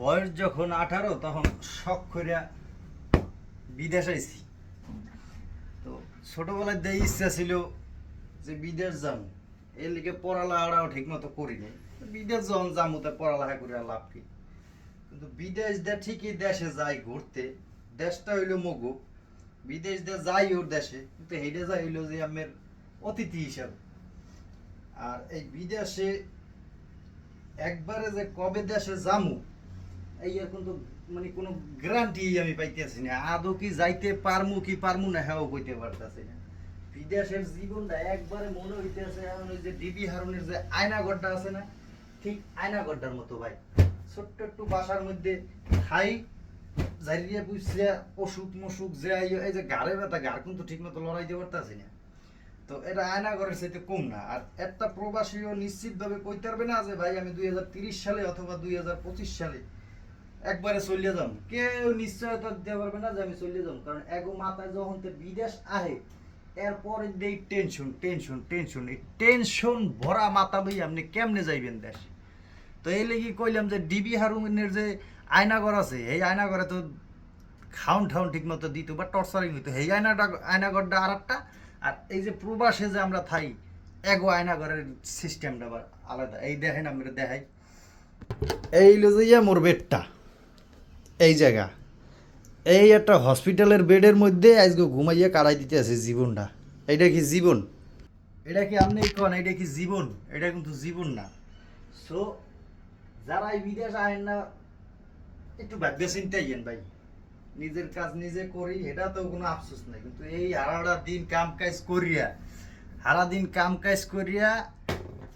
বয়স যখন আঠারো, তখন শখ করিয়া বিদেশ আইছি। তো ছোটবেলায় দিয়ে ইচ্ছা ছিল যে বিদেশ যাম। এর লিগে পড়ালেখাটাও ঠিক মতো করি নাই। বিদেশ যখন তা পড়ালেখা করে লাভ কি? কিন্তু বিদেশ দে ঠিকই দেশে যাই ঘুরতে, দেশটা হইল মগু। বিদেশ দে যাই ওর দেশে, কিন্তু হেডে যাই হইল যে আমের অতিথি হিসাবে। আর এই বিদেশে একবারে যে কবে দেশে যামু এই মানে গ্যারান্টি আমি পাইতেছি না। আদৌ কি যাইতে পারমু, কি পারমু না হ্যাঁ কইতে পারতাছি না। বিদেশের জীবনটা একবারে মনে হইতেছে এখন যে ডিবি হারুনের যে আছে না, ঠিক আয়নাগরটার মতো ভাই। ছোট্ট একটু বাসার মধ্যে খাই জারিয়ে বুঝছে অসুখ মসুখ যে এই যে ব্যথা গাড় কিন্তু ঠিক মতো লড়াইতে পারতাছি না। তো এটা আয়না আয়নাগরের চাইতে কম না। আর একটা প্রবাসীও নিশ্চিতভাবে কইতে পারবে না যে, ভাই, আমি দুই সালে অথবা দুই হাজার পঁচিশ সালে একবারে চলিয়ে যাম। কেউ নিশ্চয়তা দিতে পারবে না যে আমি চলিয়ে যাম, কারণ এগো মাথায় যখন তো বিদেশ আহে এরপরে দেই টেনশন টেনশন টেনশন এই টেনশন ভরা মাথা বই আপনি কেমনে যাইবেন দেশ? তো এই লেগে কইলাম যে ডিবি হারুনের যে আয়নাঘর আছে, এই আয়নাঘরে তো খাউন ঠাউন ঠিক মতো দিত বা টর্চারিং হইতো, এই আয়নাটা আয়নাঘরটা আর একটা আর এই যে প্রবাসে যে আমরা থাই, এগো আয়নাঘরের সিস্টেমটা আলাদা। এই দেখেন আমরা দেখাই। এই লো যে মোর বেডটা এই জায়গা। এই একটা হসপিটালের বেডের মধ্যে আজকে ঘুমাইয়া কাটাই দিতে আছে জীবনটা। এটা কি জীবন? এটা কি আপনি কোন? এটা কি জীবন? এটা কিন্তু জীবন না। সো যারা এই বিদেশ আহেন না, একটু ভাগ্য চিন্তাই ভাই। নিজের কাজ নিজে করি, এটা তো কোনো আফসোস নাই। কিন্তু এই হারাটা দিন কাম কাজ করিয়া হারা দিন কাম কাজ করিয়া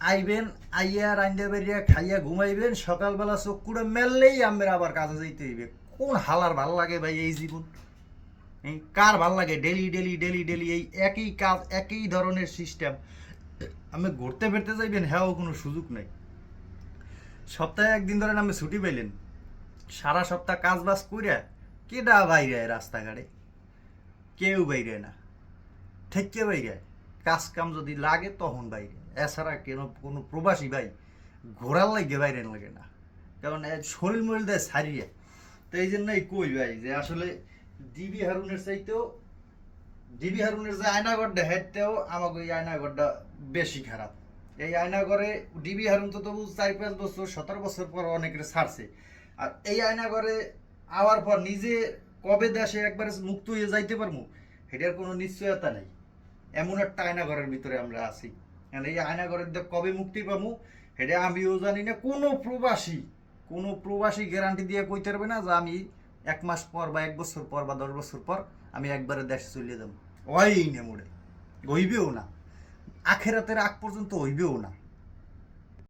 আইবেন, আইয়া রান্দা বেরিয়া খাইয়া ঘুমাইবেন, সকালবেলা চোখ কুড়ে মেললেই আমরা আবার কাজে যাইতে হইবে। কোন হালার ভালো লাগে ভাই এই জীবন? এই কার ভালো লাগে? ডেলি ডেলি ডেলি ডেলি এই একই কাজ, একই ধরনের সিস্টেম আমি ঘুরতে ফিরতে যাইবেন হ্যাঁ কোনো সুযোগ নাই। সপ্তাহে একদিন ধরেন আমি ছুটি পাইলেন। সারা সপ্তাহ কাজ বাজ করিয়া কেডা বাইরে রাস্তাঘাটে? কেউ বাইরে না। ঠেকে বাইরে কাজ কাম যদি লাগে তখন বাইরে এছাড়া কেন, কোনো প্রবাসী ভাই ঘোরার লাগে বাইরে লাগে না। কারণ শরীর মরিল দেয় সারিয়ে তো এই জন্যই কই ভাই যে আসলে ডিবি হারুনের চাইতেও, ডিবি হারুনের যে আয়নাগরটা হেঁটেও আমাকে এই আয়নাগরটা বেশি খারাপ। এই আয়নাগরে ডিবি হারুন তো তবু চার পাঁচ বছর, সতেরো বছর পর অনেকের ছাড়ছে। আর এই আয়নাগরে আওয়ার পর নিজে কবে দেশে একবারে মুক্ত হয়ে যাইতে পারব, সেটার কোনো নিশ্চয়তা নেই। এমন একটা আয়নাঘরের ভিতরে আমরা আছি। এই আয়নাঘরের কবে মুক্তি পাবো? সেটা আমিও জানি না। কোনো প্রবাসী কোনো প্রবাসী গ্যারান্টি দিয়ে কইতে পারবে না যে আমি এক মাস পর বা এক বছর পর বা দশ বছর পর আমি একবারে দেশে চলে যাব। ওই না মোড়ে হইবেও না। আখেরাতের আগ পর্যন্ত হইবেও না।